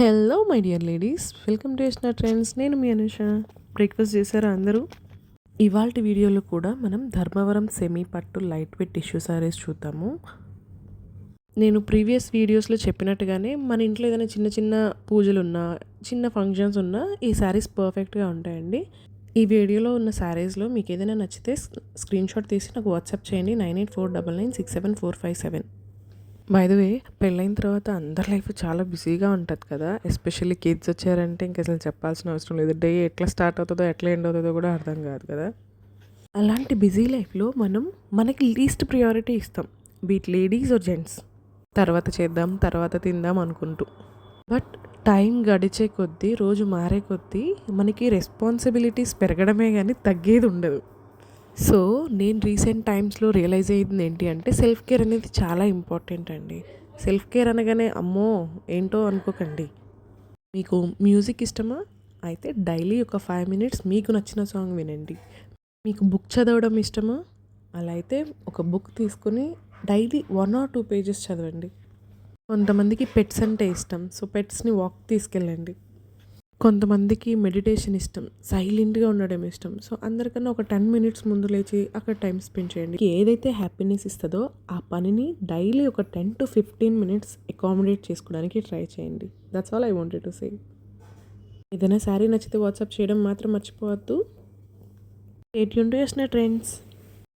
Hello my dear ladies welcome to Yashna trends నేను మీ Anusha. Breakfast చేశారా అందరూ? ఇవాళ వీడియోలో కూడా మనం ధర్మవరం సెమీ పట్టు లైట్ వెయిట్ టిష్యూ సారీస్ చూద్దాము. నేను ప్రీవియస్ వీడియోస్లో చెప్పినట్టుగానే మన ఇంట్లో ఏదైనా చిన్న చిన్న పూజలు ఉన్నా చిన్న ఫంక్షన్స్ ఉన్నా ఈ శారీస్ పర్ఫెక్ట్గా ఉంటాయండి. ఈ వీడియోలో ఉన్న శారీస్లో మీకు ఏదైనా నచ్చితే స్క్రీన్ షాట్ తీసి నాకు వాట్సాప్ చేయండి. Nine eight four double nine six seven four five seven. By way పెళ్ళైన తర్వాత అందరి లైఫ్ చాలా బిజీగా ఉంటుంది కదా. ఎస్పెషల్లీ కిడ్స్ వచ్చారంటే ఇంక అసలు చెప్పాల్సిన అవసరం లేదు. డే ఎట్లా స్టార్ట్ అవుతుందో ఎట్లా ఎండ్ అవుతుందో కూడా అర్థం కాదు కదా. అలాంటి బిజీ లైఫ్లో మనం మనకి లీస్ట్ ప్రియారిటీ ఇస్తాం. Be it ladies or gents తర్వాత చేద్దాం తర్వాత తిందాం అనుకుంటూ. బట్ టైం గడిచే కొద్దీ రోజు మారే కొద్దీ మనకి రెస్పాన్సిబిలిటీస్ పెరగడమే కానీ తగ్గేది ఉండదు. సో నేను రీసెంట్ టైమ్స్లో రియలైజ్ అయ్యింది ఏంటి అంటే సెల్ఫ్ కేర్ అనేది చాలా ఇంపార్టెంట్ అండి. సెల్ఫ్ కేర్ అనగానే అమ్మో ఏంటో అనుకోకండి. మీకు మ్యూజిక్ ఇష్టమా? అయితే డైలీ ఒక ఫైవ్ మినిట్స్ మీకు నచ్చిన సాంగ్ వినండి. మీకు బుక్ చదవడం ఇష్టమా? అలా అయితే ఒక బుక్ తీసుకుని daily one or two pages చదవండి. కొంతమందికి పెట్స్ అంటే ఇష్టం. సో పెట్స్ని వాక్ తీసుకెళ్ళండి. కొంతమందికి మెడిటేషన్ ఇష్టం సైలెంట్గా ఉండడం ఇష్టం. సో అందరికన్నా ఒక టెన్ మినిట్స్ ముందు లేచి అక్కడ టైం స్పెండ్ చేయండి. ఏదైతే హ్యాపీనెస్ ఇస్తుందో ఆ పనిని డైలీ ఒక ten to fifteen minutes accommodate చేసుకోవడానికి ట్రై చేయండి. That's all I wanted to say ఏదైనా శారీ నచ్చితే వాట్సాప్ చేయడం మాత్రం మర్చిపోవద్దు. ఎయిట్ యూన్ టు చేసిన ట్రెండ్స్